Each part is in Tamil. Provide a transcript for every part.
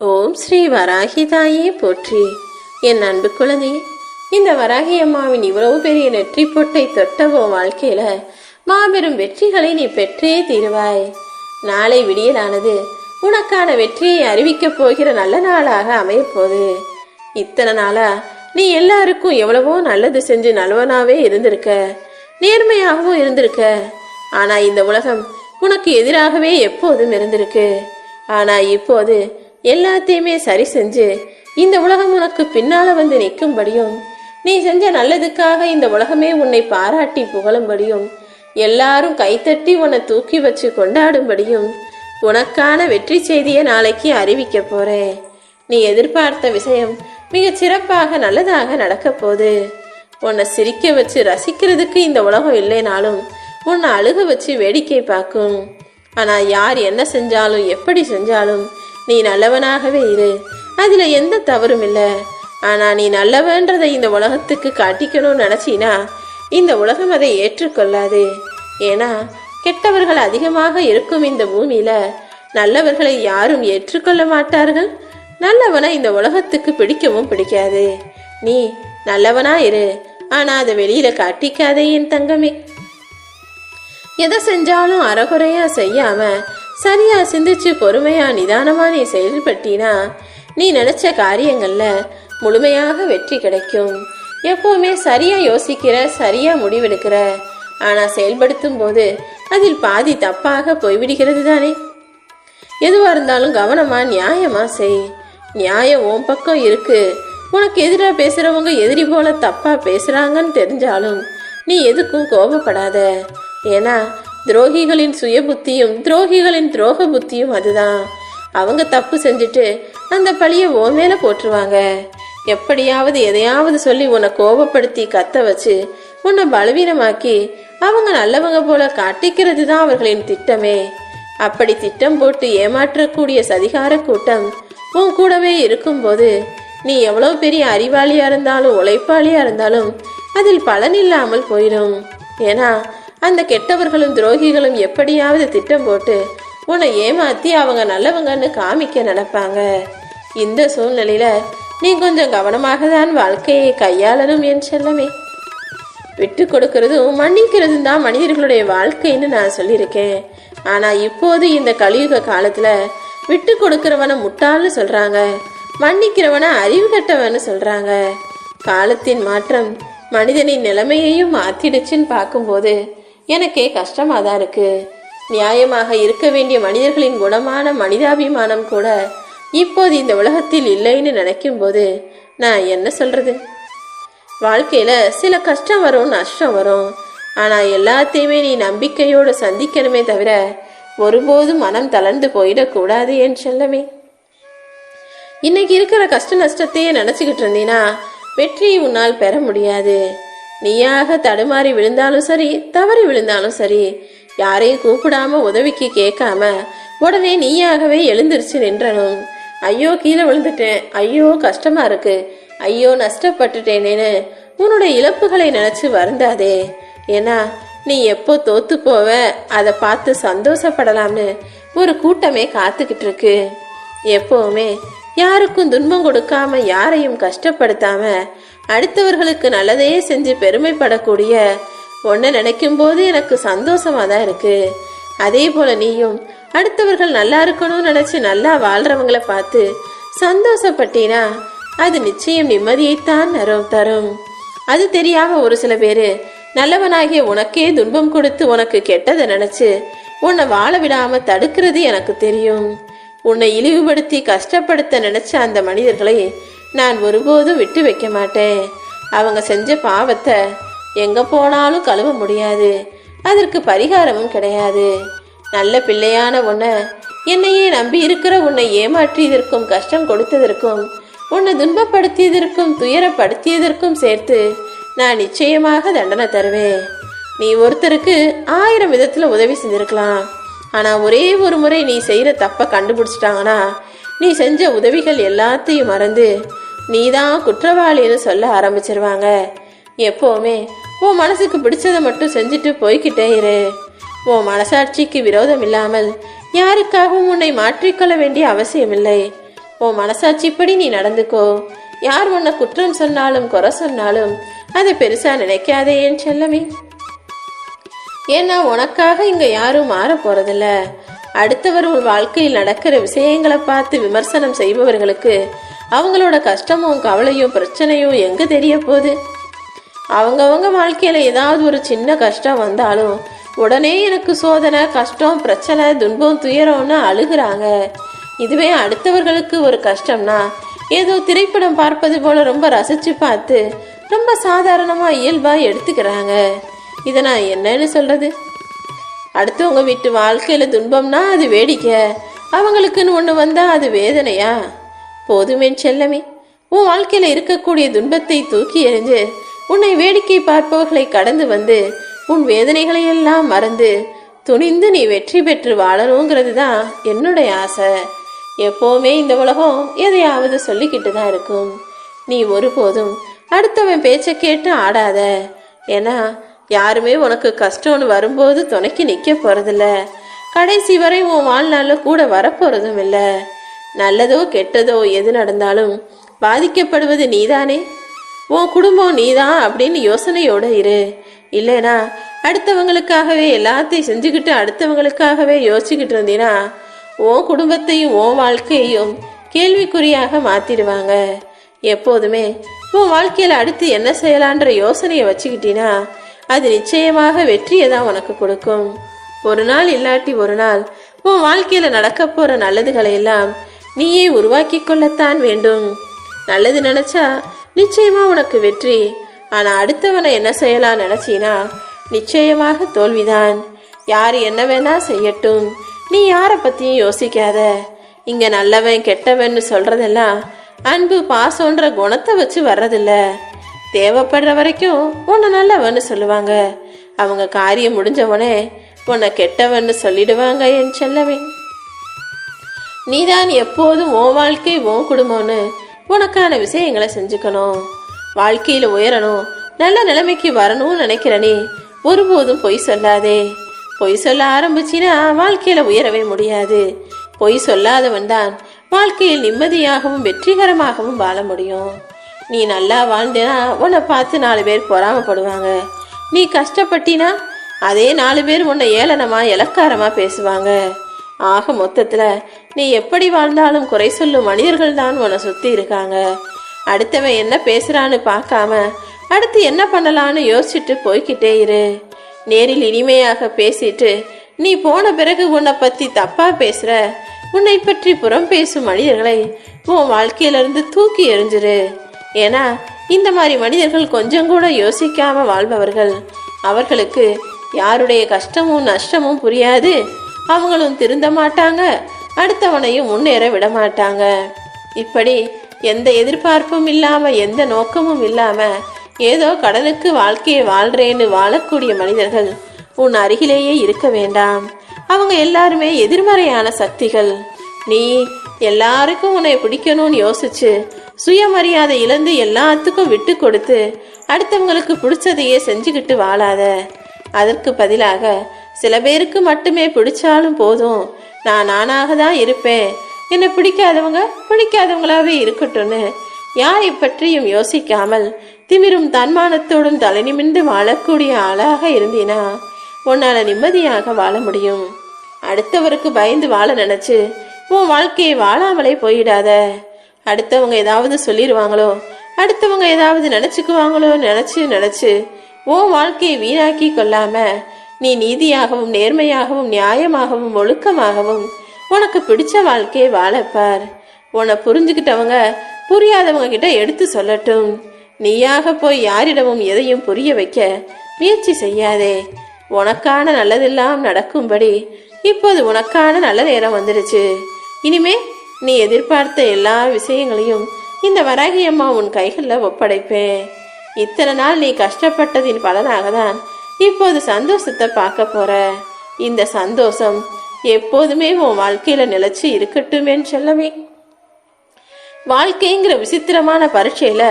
ஓம் ஸ்ரீ வராகி தாயே போற்றி. என் அன்பு குழந்தை இந்த வராகி அம்மாவின் இவ்வளவு பெரிய நெற்றி பொட்டை தொட்டவோ வாழ்க்கையில மாபெரும் வெற்றிகளை நீ பெற்றே தீருவாய். நாளை விடியலானது உனக்கான வெற்றியை அறிவிக்கப் போகிற நல்ல நாளாக அமையப்போகுது. இத்தனை நாளா நீ எல்லாருக்கும் எவ்வளவோ நல்லது செஞ்சு நல்லவனாவே இருந்திருக்க நேர்மையாகவும் இருந்திருக்க. ஆனா இந்த உலகம் உனக்கு எதிராகவே எப்போதும் இருந்திருக்கு. ஆனா இப்போது எல்லாத்தையுமே சரி செஞ்சு இந்த உலகம் உனக்கு பின்னால வந்து நிற்கும்படியும் நீ செஞ்ச நல்லதுக்காக இந்த உலகமே உன்னை பாராட்டி புகழும்படியும் எல்லாரும் கைத்தட்டி உன்னை தூக்கி வச்சு கொண்டாடும்படியும் உனக்கான வெற்றி செய்தியை நாளைக்கு அறிவிக்க போறேன். நீ எதிர்பார்த்த விஷயம் மிகச் சிறப்பாக நல்லதாக நடக்க போகுது. உன்னை சிரிக்க வச்சு ரசிக்கிறதுக்கு இந்த உலகம் இல்லைனாலும் உன்னை அழுக வச்சு வேடிக்கை பார்க்கும். ஆனா யார் என்ன செஞ்சாலும் எப்படி செஞ்சாலும் நீ நல்லவனாகவே இரு. அதில் எந்த தவறும் இல்லை. ஆனால் நீ நல்லவன்றதை இந்த உலகத்துக்கு காட்டிக்கணும்னு நினச்சினா இந்த உலகம் அதை ஏற்றுக்கொள்ளாது. ஏன்னா கெட்டவர்கள் அதிகமாக இருக்கும் இந்த பூமியில நல்லவர்களை யாரும் ஏற்றுக்கொள்ள மாட்டார்கள். நல்லவனை இந்த உலகத்துக்கு பிடிக்கவும் பிடிக்காது. நீ நல்லவனா இரு. ஆனா அதை வெளியில காட்டிக்காதே என் தங்கமே. எதை செஞ்சாலும் அறகுறையா செய்யாம சரியா சிந்திச்சு பொறுமையா நிதானமா நீ செயல்பட்டினா நீ நினைச்ச காரியங்கள்ல முழுமையாக வெற்றி கிடைக்கும். எப்பவுமே சரியா யோசிக்கிற சரியா முடிவெடுக்கிற ஆனா செயல்படுத்தும் போது அதில் பாதி தப்பாக போய்விடுகிறது தானே? எதுவா இருந்தாலும் கவனமா நியாயமா செய். நியாயம் உன் பக்கம் இருக்கு. உனக்கு எதிராக பேசுறவங்க எதிரி போல தப்பா பேசுறாங்கன்னு தெரிஞ்சாலும் நீ எதுக்கும் கோபப்படாத. ஏன்னா துரோகிகளின் சுய புத்தியும் துரோகிகளின் துரோக புத்தியும் அதுதான். அவங்க தப்பு செஞ்சுட்டு அந்த பழியை ஓ மேல போட்டுருவாங்க. எப்படியாவது எதையாவது சொல்லி உன்னை கோபப்படுத்தி கத்த வச்சு உன்னை பலவீனமாக்கி அவங்க நல்லவங்க போல காட்டிக்கிறது தான் அவர்களின் திட்டமே. அப்படி திட்டம் போட்டு ஏமாற்றக்கூடிய சதிகார கூட்டம் உன் கூடவே இருக்கும்போது நீ எவ்வளோ பெரிய அறிவாளியா இருந்தாலும் உழைப்பாளியா இருந்தாலும் அதில் பலன் இல்லாமல் போயிடும். ஏன்னா அந்த கெட்டவர்களும் துரோகிகளும் எப்படியாவது திட்டம் போட்டு உன்னை ஏமாத்தி அவங்க நல்லவங்கன்னு காமிக்க நினைப்பாங்க இந்த சூழ்நிலையில நீ கொஞ்சம் கவனமாக தான் வாழ்க்கையை கையாளணும் என் செல்லமே. விட்டு கொடுக்கறதும் மன்னிக்கிறதும் தான் மனிதர்களுடைய வாழ்க்கைன்னு நான் சொல்லியிருக்கேன். ஆனா இப்போது இந்த கலியுக காலத்துல விட்டு கொடுக்கிறவனை முட்டாள்னு சொல்றாங்க. மன்னிக்கிறவனை அறிவு கட்டவன்னு சொல்றாங்க. காலத்தின் மாற்றம் மனிதனின் நிலைமையையும் மாத்திடுச்சுன்னு பார்க்கும்போது எனக்கே கஷ்டமா தான் இருக்கு. நியாயமாக இருக்க வேண்டிய மனிதர்களின் குணமான மனிதாபிமானம் கூட இப்போது இந்த உலகத்தில் இல்லைன்னு நினைக்கும் போது நான் என்ன சொல்றது? வாழ்க்கையில சில கஷ்டம் வரும் நஷ்டம் வரும். ஆனா எல்லாத்தையுமே நீ நம்பிக்கையோடு சந்திக்கணுமே தவிர ஒருபோதும் மனம் தளர்ந்து போயிடக்கூடாது என் செல்லமே. இன்னைக்கு இருக்கிற கஷ்ட நஷ்டத்தையே நினைச்சுக்கிட்டு இருந்தீனா வெற்றியை உன்னால் பெற முடியாது. நீயாக தடுமாறி விழுந்தாலும் சரி தவறி விழுந்தாலும் சரி யாரையும் கூப்பிடாம உதவிக்கு கேட்காம உடனே நீயாகவே எழுந்திருச்சு நின்றனும். ஐயோ கீழே விழுந்துட்டேன். ஐயோ கஷ்டமா இருக்கு. ஐயோ நஷ்டப்பட்டுட்டேனேன்னு உன்னோட இழப்புகளை நினைச்சு வருந்தாதே. ஏன்னா நீ எப்போ தோத்து போவ அதை பார்த்து சந்தோஷப்படலாம்னு ஒரு கூட்டமே காத்துக்கிட்டு இருக்கு. எப்பவுமே யாருக்கும் துன்பம் கொடுக்காம யாரையும் கஷ்டப்படுத்தாம அடுத்தவர்களுக்கு நல்லதையே செஞ்சு பெருமைப்படக்கூடிய ஒன்றை நினைக்கும் போது எனக்கு சந்தோஷமாக தான் இருக்கு. அதே போல நீயும் அடுத்தவர்கள் நல்லா இருக்கணும்னு நினச்சி நல்லா வாழ்கிறவங்கள பார்த்து சந்தோஷப்பட்டீனா அது நிச்சயம் நிம்மதியைத்தான் தரும் தரும். அது தெரியாம ஒரு சில பேர் நல்லவனாகிய உனக்கே துன்பம் கொடுத்து உனக்கு கெட்டதை நினைச்சு உன்னை வாழ விடாம தடுக்கிறது எனக்கு தெரியும். உன்னை இழிவுபடுத்தி கஷ்டப்படுத்த நினைச்ச அந்த மனிதர்களை நான் ஒருபோதும் விட்டு வைக்க மாட்டேன். அவங்க செஞ்ச பாவத்தை எங்க போனாலும் கழுவ முடியாது. அதற்கு பரிகாரமும் கிடையாது. நல்ல பிள்ளையான உன்னை என்னையே நம்பி இருக்கிற உன்னை ஏமாற்றியதற்கும் கஷ்டம் கொடுத்ததற்கும் உன்னை துன்பப்படுத்தியதற்கும் துயரப்படுத்தியதற்கும் சேர்த்து நான் நிச்சயமாக தண்டனை தருவேன். நீ ஒருத்தருக்கு ஆயிரம் விதத்துல உதவி செஞ்சிருக்கலாம். ஆனா ஒரே ஒரு முறை நீ செய்யற தப்ப கண்டுபிடிச்சிட்டாங்கன்னா நீ செஞ்ச உதவிகள் எல்லாத்தையும் மறந்து நீதான் குற்றவாளின்னு சொல்ல ஆரம்பிச்சிருவாங்க. எப்போவுமே உன் மனசுக்கு பிடிச்சதை மட்டும் செஞ்சுட்டு போய்கிட்டே இரு. உன் மனசாட்சிக்கு விரோதம் இல்லாமல் யாருக்காகவும் உன்னை மாற்றிக்கொள்ள வேண்டிய அவசியமில்லை உன் மனசாட்சிப்படி நீ நடந்துக்கோ. யார் உன்னை குற்றம் சொன்னாலும் குறை சொன்னாலும் அதை பெருசா நினைக்காதே ஏன் செல்லமே. ஏன்னா உனக்காக இங்க யாரும் மாற போறதில்ல. அடுத்தவர் வாழ்க்கையில் நடக்கிற விஷயங்களை பார்த்து விமர்சனம் செய்பவர்களுக்கு அவங்களோட கஷ்டமும் கவலையும் பிரச்சனையும் எங்க தெரிய போகுது? அவங்கவங்க வாழ்க்கையில ஏதாவது ஒரு சின்ன கஷ்டம் வந்தாலும் உடனே எனக்கு சோதனை கஷ்டம் பிரச்சனை துன்பம் துயரம்னு அழுகுறாங்க. இதுவே அடுத்தவர்களுக்கு ஒரு கஷ்டம்னா ஏதோ திரைப்படம் பார்ப்பது போல ரொம்ப ரசிச்சு பார்த்து ரொம்ப சாதாரணமா இயல்பா எடுத்துக்கிறாங்க. இதை நான் என்னன்னு சொல்றது? அடுத்தவங்க வீட்டு வாழ்க்கையில துன்பம்னா அது வேடிக்கை. அவங்களுக்குன்னு ஒன்று வந்தால் அது வேதனையா? போதுமே செல்லமே. உன் வாழ்க்கையில் இருக்கக்கூடிய துன்பத்தை தூக்கி எறிஞ்சு உன்னை வேடிக்கை பார்ப்பவர்களை கடந்து வந்து உன் வேதனைகளை எல்லாம் மறந்து துணிந்து நீ வெற்றி பெற்று வாழணுங்கிறது தான் என்னுடைய ஆசை. எப்போவுமே இந்த உலகம் எதையாவது சொல்லிக்கிட்டு தான் இருக்கும். நீ ஒருபோதும் அடுத்தவன் பேச்சை கேட்டு ஆடாத. ஏன்னா யாருமே உனக்கு கஷ்டம்னு வரும்போது துணைக்கு நிற்க போறதில்ல. கடைசி வரை உன் வாழ்நாளில் கூட வரப்போறதும் இல்லை. நல்லதோ கெட்டதோ எது நடந்தாலும் பாதிக்கப்படுவது நீதானே? உன் குடும்பம் நீதான் அப்படின்னு யோசனையோட இரு. இல்லைனா அடுத்தவங்களுக்காகவே எல்லாத்தையும் செஞ்சுக்கிட்டு அடுத்தவங்களுக்காகவே யோசிச்சுக்கிட்டு இருந்தீன்னா உன் குடும்பத்தையும் உன் வாழ்க்கையையும் கேள்விக்குறியாக மாத்திடுவாங்க. எப்போதுமே உன் வாழ்க்கையில் அடுத்து என்ன செய்யலான்ற யோசனையை வச்சுக்கிட்டீன்னா அது நிச்சயமாக வெற்றியை தான் உனக்கு கொடுக்கும். ஒரு நாள் இல்லாட்டி ஒரு நாள் உன் வாழ்க்கையில நடக்க போற நல்லதுகளை எல்லாம் நீயே உருவாக்கி கொள்ளத்தான் வேண்டும். நல்லது நினைச்சா நிச்சயமா உனக்கு வெற்றி. ஆனா அடுத்தவனை என்ன செய்யலாம் நினைச்சினா நிச்சயமாக தோல்விதான். யார் என்ன வேணா செய்யட்டும். நீ யாரை பத்தியும் யோசிக்காத. இங்க நல்லவன் கெட்டவன் சொல்றதெல்லாம் அன்பு பாசம்ன்ற குணத்தை வச்சு வர்றதில்ல. தேவைப்படுற வரைக்கும் உன்னை நல்லவன்னு சொல்லுவாங்க. அவங்க காரியம் முடிஞ்சவனே உன்னை கெட்டவன்னு சொல்லிடுவாங்க என் செல்லவே நீதான் எப்போதும் உன் வாழ்க்கை உன் குடும்பம்னு உனக்கான விஷயங்களை செஞ்சுக்கணும். வாழ்க்கையில் உயரணும் நல்ல நிலைமைக்கு வரணும்னு நினைக்கிற நீ ஒருபோதும் பொய் சொல்லாதே. பொய் சொல்ல ஆரம்பிச்சின்னா வாழ்க்கையில் உயரவே முடியாது. பொய் சொல்லாதவன் தான் வாழ்க்கையில் நிம்மதியாகவும் வெற்றிகரமாகவும் வாழ முடியும். நீ நல்லா வாழ்ந்தேனா உன்னை பார்த்து நாலு பேர் பொறாமப்படுவாங்க. நீ கஷ்டப்பட்டினா அதே நாலு பேர் உன்னை ஏளனமா இலக்காரமா பேசுவாங்க. ஆக மொத்தத்தில் நீ எப்படி வாழ்ந்தாலும் குறை சொல்லும் மனிதர்கள் தான் உன்னை சுற்றி இருக்காங்க. அடுத்தவன் என்ன பேசுகிறான்னு பார்க்காம அடுத்து என்ன பண்ணலான்னு யோசிச்சுட்டு போய்கிட்டே இரு. நேரில் இனிமையாக பேசிட்டு நீ போன பிறகு உன்னை பற்றி தப்பாக பேசுகிற உன்னை பற்றி புறம் பேசும் மனிதர்களை உன் வாழ்க்கையிலிருந்து தூக்கி எறிஞ்சிரு. ஏன்னா இந்த மாதிரி மனிதர்கள் கொஞ்சம் கூட யோசிக்காம வாழ்பவர்கள். அவர்களுக்கு யாருடைய கஷ்டமும் நஷ்டமும் புரியாது. அவங்களும் திருந்த மாட்டாங்க. அடுத்தவனையும் முன்னேற விட மாட்டாங்க. இப்படி எந்த எதிர்பார்ப்பும் இல்லாம எந்த நோக்கமும் இல்லாம ஏதோ கடனுக்கு வாழ்க்கையை வாழ்றேன்னு வாழக்கூடிய மனிதர்கள் உன் அருகிலேயே இருக்க வேண்டாம். அவங்க எல்லாருமே எதிர்மறையான சக்திகள். நீ எல்லாருக்கும் உன்னை பிடிக்கணும்னு யோசிச்சு சுயமரியாதை இழந்து எல்லாத்துக்கும் விட்டு கொடுத்து அடுத்தவங்களுக்கு பிடிச்சதையே செஞ்சுக்கிட்டு வாழாத. அதற்கு பதிலாக சில பேருக்கு மட்டுமே பிடிச்சாலும் போதும். நான் நானாக தான் இருப்பேன். என்னை பிடிக்காதவங்க பிடிக்காதவங்களாவே இருக்கட்டும்னு. யாரை பற்றியும் யோசிக்காமல் திமிரும் தன்மானத்தோடும் தலை நிமிர்ந்து வாழக்கூடிய ஆளாக இருந்தீனா? உன்னால நிம்மதியாக வாழ முடியும். அடுத்தவருக்கு பயந்து வாழ நினைச்சு உன் வாழ்க்கையை வாழாமலே போயிடாத. அடுத்தவங்க ஏதாவது சொல்லிடுவாங்களோ அடுத்தவங்க ஏதாவது நினச்சிக்குவாங்களோ நினச்சி நினச்சி ஓ வாழ்க்கையை வீணாக்கி கொள்ளாம நீ நீதியாகவும் நேர்மையாகவும் நியாயமாகவும் ஒழுக்கமாகவும் உனக்கு பிடிச்ச வாழ்க்கையை வாழப்பார் உன்னை புரிஞ்சுக்கிட்டவங்க புரியாதவங்க கிட்ட எடுத்து சொல்லட்டும். நீயாக போய் யாரிடமும் எதையும் புரிய வைக்க முயற்சி செய்யாதே. உனக்கான நல்லதெல்லாம் நடக்கும்படி இப்போது உனக்கான நல்ல நேரம் வந்துடுச்சு. இனிமே நீ எதிர்பார்த்த எல்லா விஷயங்களையும் இந்த வராகி அம்மா உன் கைகளில் ஒப்படைப்பேன் இத்தனை நாள் நீ கஷ்டப்பட்டதின் பலனாக தான் இப்போது சந்தோஷத்தை பார்க்க போற. இந்த சந்தோஷம் எப்போதுமே உன் வாழ்க்கையில நிலைச்சு இருக்கட்டுமேன்னு சொல்லவே வாழ்க்கைங்கிற விசித்திரமான பரீட்சையில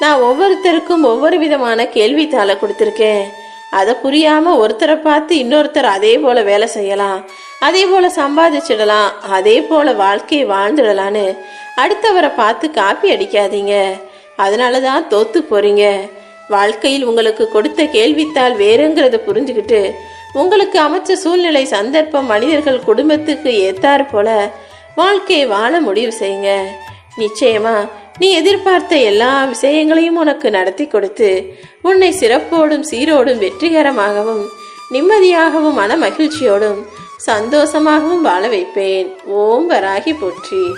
நான் ஒவ்வொருத்தருக்கும் ஒவ்வொரு விதமான கேள்வித்தாளை கொடுத்துருக்கேன். அதை புரியாம ஒருத்தரை பார்த்து இன்னொருத்தர் அதே போல வேலை செய்யலாம். அதே போல சம்பாதிச்சிடலாம் அதே போல வாழ்க்கையை வாழ்ந்துடலான்னு அடுத்தவரை பார்த்து காப்பி அடிக்காதீங்க. அதனால தான் தோத்து போறீங்க. வாழ்க்கையில் உங்களுக்கு கொடுத்த கேள்வித்தால் வேறுங்கிறத புரிஞ்சுக்கிட்டு உங்களுக்கு அமைச்ச சூழ்நிலை சந்தர்ப்பம் மனிதர்கள் குடும்பத்துக்கு ஏத்தாறு போல வாழ்க்கையை வாழ முடிவு செய்யுங்க. நிச்சயமா நீ எதிர்பார்த்த எல்லா விஷயங்களையும் உனக்கு நடத்தி கொடுத்து உன்னை சிறப்போடும் சீரோடும் வெற்றிகரமாகவும் நிம்மதியாகவும் மன மகிழ்ச்சியோடும் சந்தோஷமாகவும் வாழ வைப்பேன். ஓம் வராகி போற்றி.